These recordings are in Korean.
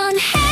On.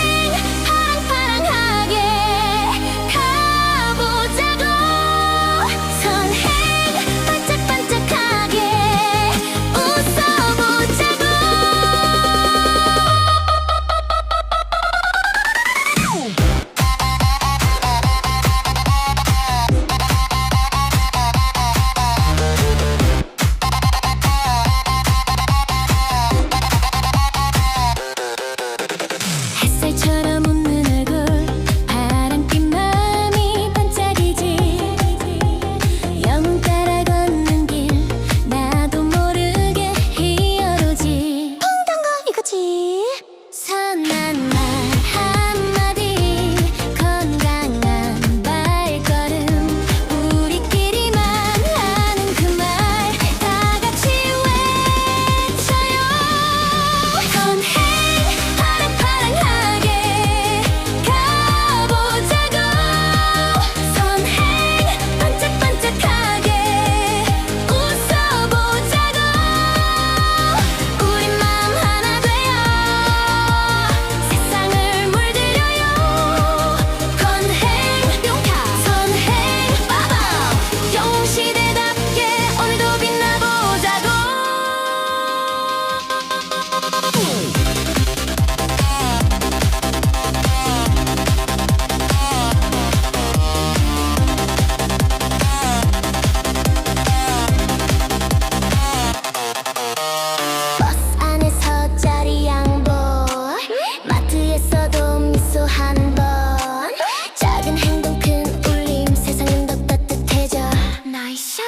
나이샷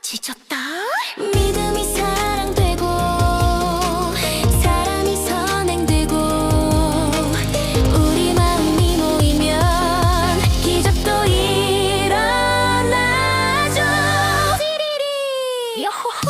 지쳤다. 믿음이 사랑되고 사랑이 선행되고 우리 마음이 모이면 기적도 일어나죠. 띠리리! 여호!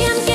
siente